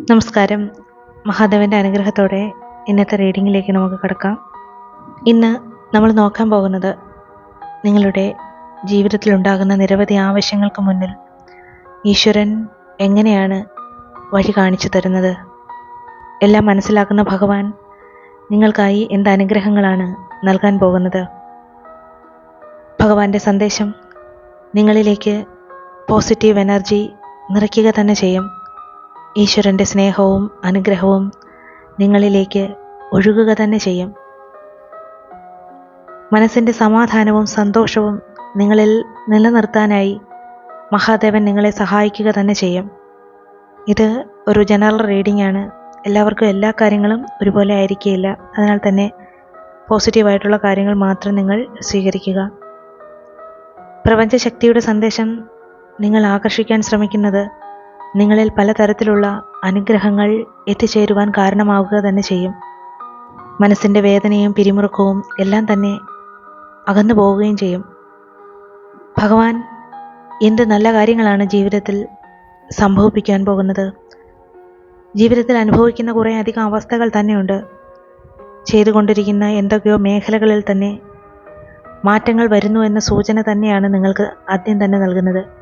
നമസ്കാരം. മഹാദേവന്റെ അനുഗ്രഹത്തോടെ ഇന്നത്തെ റീഡിങ്ങിലേക്ക് നമുക്ക് കിടക്കാം. ഇന്ന് നമ്മൾ നോക്കാൻ പോകുന്നത് നിങ്ങളുടെ ജീവിതത്തിലുണ്ടാകുന്ന നിരവധി ആവശ്യങ്ങൾക്ക് മുന്നിൽ ഈശ്വരൻ എങ്ങനെയാണ് വഴി കാണിച്ചു തരുന്നത്? എല്ലാം മനസ്സിലാക്കുന്ന ഭഗവാൻ നിങ്ങൾക്കായി എന്ത് അനുഗ്രഹങ്ങളാണ് നൽകാൻ പോകുന്നത്? ഭഗവാന്റെ സന്ദേശം നിങ്ങളിലേക്ക് പോസിറ്റീവ് എനർജി നിറയ്ക്കുക തന്നെ ചെയ്യും. ഈശ്വരന്റെ സ്നേഹവും അനുഗ്രഹവും നിങ്ങളിലേക്ക് ഒഴുകുക തന്നെ ചെയ്യും. മനസ്സിന്റെ സമാധാനവും സന്തോഷവും നിങ്ങളിൽ നിലനിർത്താനായി മഹാദേവൻ നിങ്ങളെ സഹായിക്കുക തന്നെ ചെയ്യും. ഇത് ഒരു ജനറൽ റീഡിംഗ് ആണ്. എല്ലാവർക്കും എല്ലാ കാര്യങ്ങളും ഒരുപോലെ ആയിരിക്കില്ല അതിനാൽ തന്നെ പോസിറ്റീവായിട്ടുള്ള കാര്യങ്ങൾ മാത്രം നിങ്ങൾ സ്വീകരിക്കുക. പ്രപഞ്ചശക്തിയുടെ സന്ദേശം നിങ്ങൾ ആകർഷിക്കാൻ ശ്രമിക്കുന്നത് നിങ്ങളിൽ പലതരത്തിലുള്ള അനുഗ്രഹങ്ങൾ എത്തിച്ചേരുവാൻ കാരണമാവുക തന്നെ ചെയ്യും. മനസ്സിന്റെ വേദനയും പിരിമുറുക്കവും എല്ലാം തന്നെ അകന്നു പോവുകയും ചെയ്യും. ഭഗവാൻ എന്ത് നല്ല കാര്യങ്ങളാണ് ജീവിതത്തിൽ സംഭവിപ്പിക്കാൻ പോകുന്നത്. ജീവിതത്തിൽ അനുഭവിക്കുന്ന കുറേ അധികം അവസ്ഥകൾ തന്നെയുണ്ട്. ചെയ്തുകൊണ്ടിരിക്കുന്ന എന്തൊക്കെയോ മേഖലകളിൽ തന്നെ മാറ്റങ്ങൾ വരുന്നു എന്ന സൂചന തന്നെയാണ് നിങ്ങൾക്ക് ആദ്യം തന്നെ നൽകുന്നത്.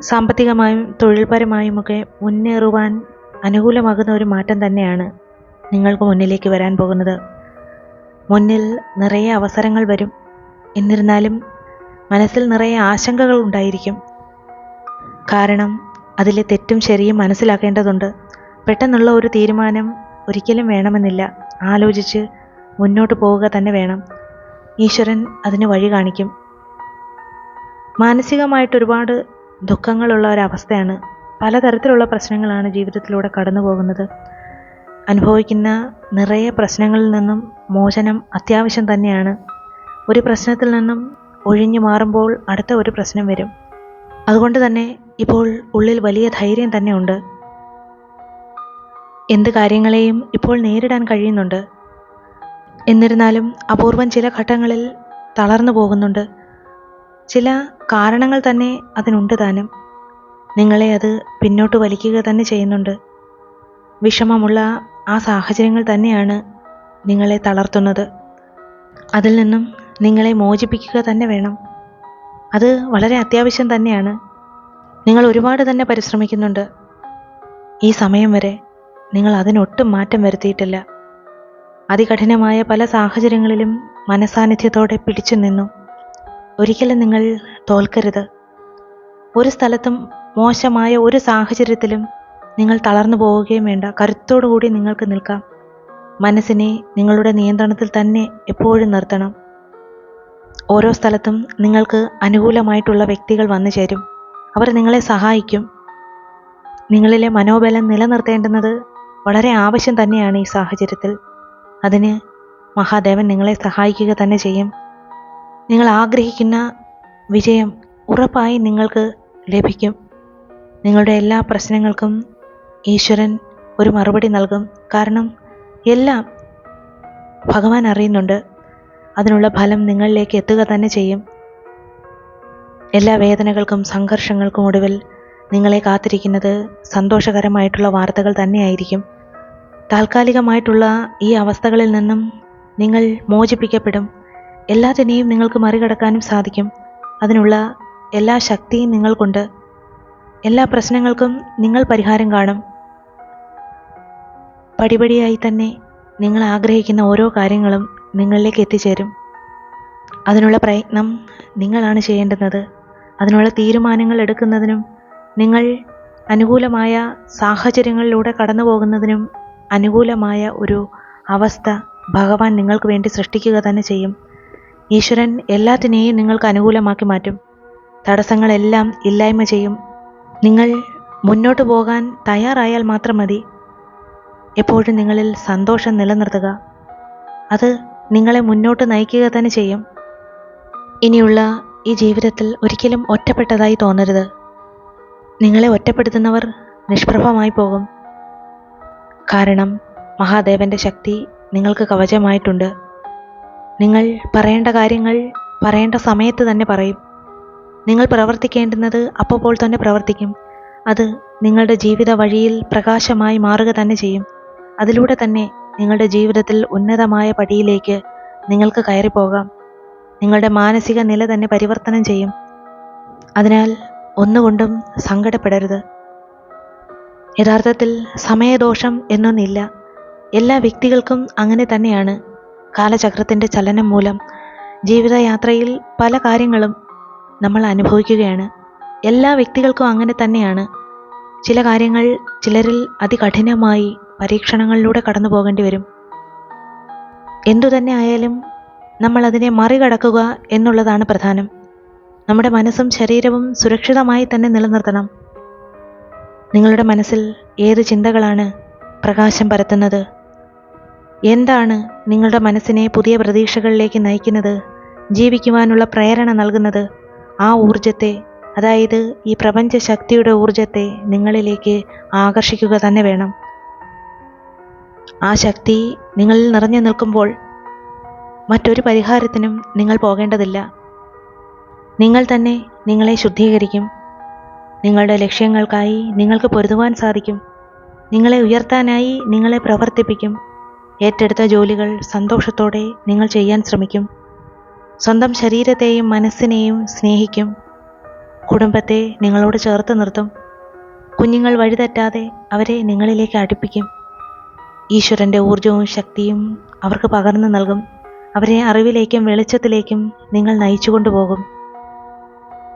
സാമ്പത്തികമായും തൊഴിൽപരമായും ഒക്കെ മുന്നേറുവാൻ അനുകൂലമാകുന്ന ഒരു മാറ്റം തന്നെയാണ് നിങ്ങൾക്ക് മുന്നിലേക്ക് വരാൻ പോകുന്നത്. മുന്നിൽ നിറയെ അവസരങ്ങൾ വരും. എന്നിരുന്നാലും മനസ്സിൽ നിറയെ ആശങ്കകൾ ഉണ്ടായിരിക്കും. കാരണം അതിലെ തെറ്റും ശരിയും മനസ്സിലാക്കേണ്ടതുണ്ട്. പെട്ടെന്നുള്ള ഒരു തീരുമാനം ഒരിക്കലും വേണമെന്നില്ല. ആലോചിച്ച് മുന്നോട്ട് പോവുക തന്നെ വേണം. ഈശ്വരൻ അതിന് വഴി കാണിക്കും. മാനസികമായിട്ട് ഒരുപാട് ദുഃഖങ്ങളുള്ള ഒരവസ്ഥയാണ്. പലതരത്തിലുള്ള പ്രശ്നങ്ങളാണ് ജീവിതത്തിലൂടെ കടന്നു പോകുന്നത് അനുഭവിക്കുന്ന നിറയെ പ്രശ്നങ്ങളിൽ നിന്നും മോചനം അത്യാവശ്യം തന്നെയാണ്. ഒരു പ്രശ്നത്തിൽ നിന്നും ഒഴിഞ്ഞു മാറുമ്പോൾ അടുത്ത ഒരു പ്രശ്നം വരും. അതുകൊണ്ട് തന്നെ ഇപ്പോൾ ഉള്ളിൽ വലിയ ധൈര്യം തന്നെ ഉണ്ട്. എന്ത് കാര്യങ്ങളെയും ഇപ്പോൾ നേരിടാൻ കഴിയുന്നുണ്ട്. എന്നിരുന്നാലും അപൂർവം ചില ഘട്ടങ്ങളിൽ തളർന്നു പോകുന്നുണ്ട്. ചില കാരണങ്ങൾ തന്നെ അതിനുണ്ട് താനും. നിങ്ങളെ അത് പിന്നോട്ട് വലിക്കുക തന്നെ ചെയ്യുന്നുണ്ട്. വിഷമമുള്ള ആ സാഹചര്യങ്ങൾ തന്നെയാണ് നിങ്ങളെ തളർത്തുന്നത്. അതിൽ നിന്നും നിങ്ങളെ മോചിപ്പിക്കുക തന്നെ വേണം. അത് വളരെ അത്യാവശ്യം തന്നെയാണ്. നിങ്ങൾ ഒരുപാട് തന്നെ പരിശ്രമിക്കുന്നുണ്ട്. ഈ സമയം വരെ നിങ്ങൾ അതിനൊട്ടും മാറ്റം വരുത്തിയിട്ടില്ല. അതികഠിനമായ പല സാഹചര്യങ്ങളിലും മനസാന്നിധ്യത്തോടെ പിടിച്ചു നിന്നു. ഒരിക്കലും നിങ്ങൾ തോൽക്കരുത്. ഒരു സ്ഥലത്തും മോശമായ ഒരു സാഹചര്യത്തിലും നിങ്ങൾ തളർന്നു പോവുകയും വേണ്ട. കരുത്തോടുകൂടി നിങ്ങൾക്ക് നിൽക്കാം. മനസ്സിനെ നിങ്ങളുടെ നിയന്ത്രണത്തിൽ തന്നെ എപ്പോഴും നിർത്തണം. ഓരോ സ്ഥലത്തും നിങ്ങൾക്ക് അനുകൂലമായിട്ടുള്ള വ്യക്തികൾ വന്നു ചേരും. അവർ നിങ്ങളെ സഹായിക്കും. നിങ്ങളിലെ മനോബലം നിലനിർത്തേണ്ടുന്നത് വളരെ ആവശ്യം തന്നെയാണ് ഈ സാഹചര്യത്തിൽ. അതിന് മഹാദേവൻ നിങ്ങളെ സഹായിക്കുക തന്നെ ചെയ്യും. നിങ്ങൾ ആഗ്രഹിക്കുന്ന വിജയം ഉറപ്പായി നിങ്ങൾക്ക് ലഭിക്കും. നിങ്ങളുടെ എല്ലാ പ്രശ്നങ്ങൾക്കും ഈശ്വരൻ ഒരു മറുപടി നൽകും. കാരണം എല്ലാം ഭഗവാൻ അറിയുന്നുണ്ട്. അതിനുള്ള ഫലം നിങ്ങളിലേക്ക് എത്തുക തന്നെ ചെയ്യും. എല്ലാ വേദനകൾക്കും സംഘർഷങ്ങൾക്കും ഒടുവിൽ നിങ്ങളെ കാത്തിരിക്കുന്നത് സന്തോഷകരമായിട്ടുള്ള വാർത്തകൾ തന്നെയായിരിക്കും. താൽക്കാലികമായിട്ടുള്ള ഈ അവസ്ഥകളിൽ നിന്നും നിങ്ങൾ മോചിപ്പിക്കപ്പെടും. എല്ലാത്തിനെയും നിങ്ങൾക്ക് മറികടക്കാനും സാധിക്കും. അതിനുള്ള എല്ലാ ശക്തിയും നിങ്ങൾക്കുണ്ട്. എല്ലാ പ്രശ്നങ്ങൾക്കും നിങ്ങൾ പരിഹാരം കാണും. പടിപടിയായി തന്നെ നിങ്ങൾ ആഗ്രഹിക്കുന്ന ഓരോ കാര്യങ്ങളും നിങ്ങളിലേക്ക് എത്തിച്ചേരും. അതിനുള്ള പ്രയത്നം നിങ്ങളാണ് ചെയ്യേണ്ടുന്നത്. അതിനുള്ള തീരുമാനങ്ങൾ എടുക്കുന്നതിനും നിങ്ങൾ അനുകൂലമായ സാഹചര്യങ്ങളിലൂടെ കടന്നു പോകുന്നതിനും അനുകൂലമായ ഒരു അവസ്ഥ ഭഗവാൻ നിങ്ങൾക്ക് വേണ്ടി സൃഷ്ടിക്കുക തന്നെ ചെയ്യും. ഈശ്വരൻ എല്ലാത്തിനെയും നിങ്ങൾക്ക് അനുകൂലമാക്കി മാറ്റും. തടസ്സങ്ങളെല്ലാം ഇല്ലായ്മ ചെയ്യും. നിങ്ങൾ മുന്നോട്ട് പോകാൻ തയ്യാറായാൽ മാത്രം മതി. എപ്പോഴും നിങ്ങളിൽ സന്തോഷം നിലനിർത്തുക. അത് നിങ്ങളെ മുന്നോട്ട് നയിക്കുക തന്നെ ചെയ്യും. ഇനിയുള്ള ഈ ജീവിതത്തിൽ ഒരിക്കലും ഒറ്റപ്പെട്ടതായി തോന്നരുത്. നിങ്ങളെ ഒറ്റപ്പെടുത്തുന്നവർ നിഷ്പ്രഭമായി പോകും. കാരണം മഹാദേവന്റെ ശക്തി നിങ്ങൾക്ക് കവചമായിട്ടുണ്ട്. നിങ്ങൾ പറയേണ്ട കാര്യങ്ങൾ പറയേണ്ട സമയത്ത് തന്നെ പറയും. നിങ്ങൾ പ്രവർത്തിക്കേണ്ടുന്നത് അപ്പോൾ തന്നെ പ്രവർത്തിക്കും. അത് നിങ്ങളുടെ ജീവിത വഴിയിൽ പ്രകാശമായി മാറുക തന്നെ ചെയ്യും. അതിലൂടെ തന്നെ നിങ്ങളുടെ ജീവിതത്തിൽ ഉന്നതമായ പടിയിലേക്ക് നിങ്ങൾക്ക് കയറിപ്പോകാം. നിങ്ങളുടെ മാനസിക നില തന്നെ പരിവർത്തനം ചെയ്യും. അതിനാൽ ഒന്നുകൊണ്ടും സങ്കടപ്പെടരുത്. യഥാർത്ഥത്തിൽ സമയദോഷം എന്നൊന്നില്ല. എല്ലാ വ്യക്തികൾക്കും അങ്ങനെ തന്നെയാണ്. കാലചക്രത്തിന്റെ ചലനം മൂലം ജീവിതയാത്രയിൽ പല കാര്യങ്ങളും നമ്മൾ അനുഭവിക്കുകയാണ്. എല്ലാ വ്യക്തികൾക്കും അങ്ങനെ തന്നെയാണ്. ചില കാര്യങ്ങൾ ചിലരിൽ അതികഠിനമായി പരീക്ഷണങ്ങളിലൂടെ കടന്നു പോകേണ്ടി വരും. എന്തു തന്നെ ആയാലും നമ്മൾ അതിനെ മറികടക്കുക എന്നുള്ളതാണ് പ്രധാനം. നമ്മുടെ മനസ്സും ശരീരവും സുരക്ഷിതമായി തന്നെ നിലനിർത്തണം. നിങ്ങളുടെ മനസ്സിൽ ഏത് ചിന്തകളാണ് പ്രകാശം പരത്തുന്നത്? എന്താണ് നിങ്ങളുടെ മനസ്സിനെ പുതിയ പ്രതീക്ഷകളിലേക്ക് നയിക്കുന്നത്? ജീവിക്കുവാനുള്ള പ്രേരണ നൽകുന്നത് ആ ഊർജത്തെ അതായത് ഈ പ്രപഞ്ച ശക്തിയുടെ ഊർജത്തെ നിങ്ങളിലേക്ക് ആകർഷിക്കുക തന്നെ വേണം. ആ ശക്തി നിങ്ങളിൽ നിറഞ്ഞു നിൽക്കുമ്പോൾ മറ്റൊരു പരിഹാരത്തിനും നിങ്ങൾ പോകേണ്ടതില്ല. നിങ്ങൾ തന്നെ നിങ്ങളെ ശുദ്ധീകരിക്കും. നിങ്ങളുടെ ലക്ഷ്യങ്ങൾക്കായി നിങ്ങൾക്ക് പൊരുതുവാൻ സാധിക്കും. നിങ്ങളെ ഉയർത്താനായി നിങ്ങളെ പ്രവർത്തിപ്പിക്കും. ഏറ്റെടുത്ത ജോലികൾ സന്തോഷത്തോടെ നിങ്ങൾ ചെയ്യാൻ ശ്രമിക്കും. സ്വന്തം ശരീരത്തെയും മനസ്സിനെയും സ്നേഹിക്കും. കുടുംബത്തെ നിങ്ങളോട് ചേർത്ത് നിർത്തും. കുഞ്ഞുങ്ങൾ വഴിതെറ്റാതെ അവരെ നിങ്ങളിലേക്ക് അടുപ്പിക്കും. ഈശ്വരന്റെ ഊർജവും ശക്തിയും അവർക്ക് പകർന്നു നൽകും. അവരെ അറിവിലേക്കും വെളിച്ചത്തിലേക്കും നിങ്ങൾ നയിച്ചു കൊണ്ടുപോകും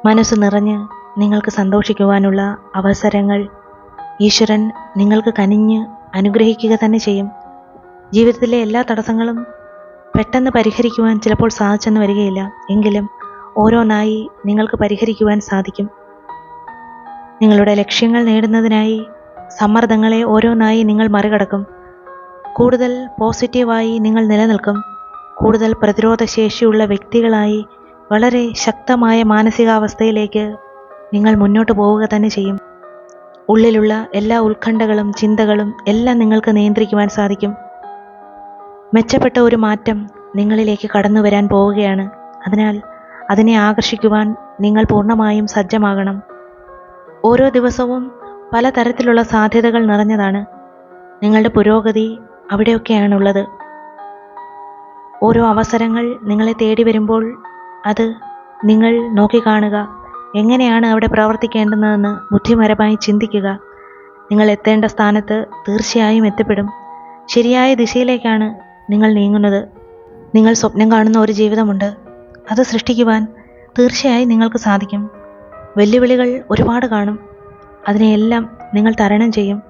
മനസ്സ് നിറഞ്ഞ് നിങ്ങൾക്ക് സന്തോഷിക്കുവാനുള്ള അവസരങ്ങൾ ഈശ്വരൻ നിങ്ങൾക്ക് കനിഞ്ഞ് അനുഗ്രഹിക്കുക തന്നെ ചെയ്യും. ജീവിതത്തിലെ എല്ലാ തടസ്സങ്ങളും പെട്ടെന്ന് പരിഹരിക്കുവാൻ ചിലപ്പോൾ സാധിച്ചെന്ന് വരികയില്ല. എങ്കിലും ഓരോന്നായി നിങ്ങൾക്ക് പരിഹരിക്കുവാൻ സാധിക്കും. നിങ്ങളുടെ ലക്ഷ്യങ്ങൾ നേടുന്നതിനായി സമ്മർദ്ദങ്ങളെ ഓരോന്നായി നിങ്ങൾ മറികടക്കും. കൂടുതൽ പോസിറ്റീവായി നിങ്ങൾ നിലനിൽക്കും. കൂടുതൽ പ്രതിരോധശേഷിയുള്ള വ്യക്തികളായി വളരെ ശക്തമായ മാനസികാവസ്ഥയിലേക്ക് നിങ്ങൾ മുന്നോട്ട് പോവുക തന്നെ ചെയ്യും. ഉള്ളിലുള്ള എല്ലാ ഉത്കണ്ഠകളും ചിന്തകളും എല്ലാം നിങ്ങൾക്ക് നിയന്ത്രിക്കുവാൻ സാധിക്കും. മെച്ചപ്പെട്ട ഒരു മാറ്റം നിങ്ങളിലേക്ക് കടന്നു വരാൻ പോവുകയാണ്. അതിനാൽ അതിനെ ആകർഷിക്കുവാൻ നിങ്ങൾ പൂർണമായും സജ്ജമാകണം. ഓരോ ദിവസവും പലതരത്തിലുള്ള സാധ്യതകൾ നിറഞ്ഞതാണ് നിങ്ങളുടെ പുരോഗതി അവിടെയൊക്കെയാണുള്ളത്. ഓരോ അവസരങ്ങൾ നിങ്ങളെ തേടി വരുമ്പോൾ അത് നിങ്ങൾ നോക്കിക്കാണുക. എങ്ങനെയാണ് അവിടെ പ്രവർത്തിക്കേണ്ടതെന്ന് ബുദ്ധിപരമായി ചിന്തിക്കുക. നിങ്ങൾ എത്തേണ്ട സ്ഥാനത്ത് തീർച്ചയായും എത്തിപ്പെടും. ശരിയായ ദിശയിലേക്കാണ് നിങ്ങൾ നീങ്ങുന്നത്. നിങ്ങൾ സ്വപ്നം കാണുന്ന ഒരു ജീവിതമുണ്ട്. അത് സൃഷ്ടിക്കുവാൻ തീർച്ചയായും നിങ്ങൾക്ക് സാധിക്കും. വെല്ലുവിളികൾ ഒരുപാട് കാണും. അതിനെയെല്ലാം നിങ്ങൾ തരണം ചെയ്യും.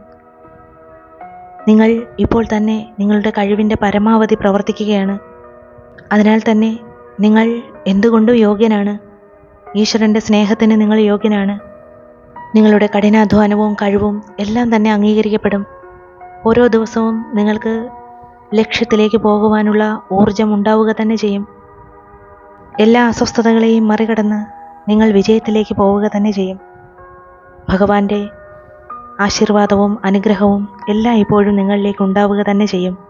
നിങ്ങൾ ഇപ്പോൾ തന്നെ നിങ്ങളുടെ കഴിവിന്റെ പരമാവധി പ്രവർത്തിക്കുകയാണ്. അതിനാൽ തന്നെ നിങ്ങൾ എന്തുകൊണ്ടും യോഗ്യനാണ്. ഈശ്വരന്റെ സ്നേഹത്തിന് നിങ്ങൾ യോഗ്യനാണ്. നിങ്ങളുടെ കഠിനാധ്വാനവും കഴിവും എല്ലാം തന്നെ അംഗീകരിക്കപ്പെടും. ഓരോ ദിവസവും നിങ്ങൾക്ക് ലക്ഷ്യത്തിലേക്ക് പോകുവാനുള്ള ഊർജം ഉണ്ടാവുക തന്നെ ചെയ്യും. എല്ലാ അസ്വസ്ഥതകളെയും മറികടന്ന് നിങ്ങൾ വിജയത്തിലേക്ക് പോവുക തന്നെ ചെയ്യും. ഭഗവാന്റെ ആശീർവാദവും അനുഗ്രഹവും എല്ലാം ഇപ്പോഴും നിങ്ങളിലേക്ക് ഉണ്ടാവുക തന്നെ ചെയ്യും.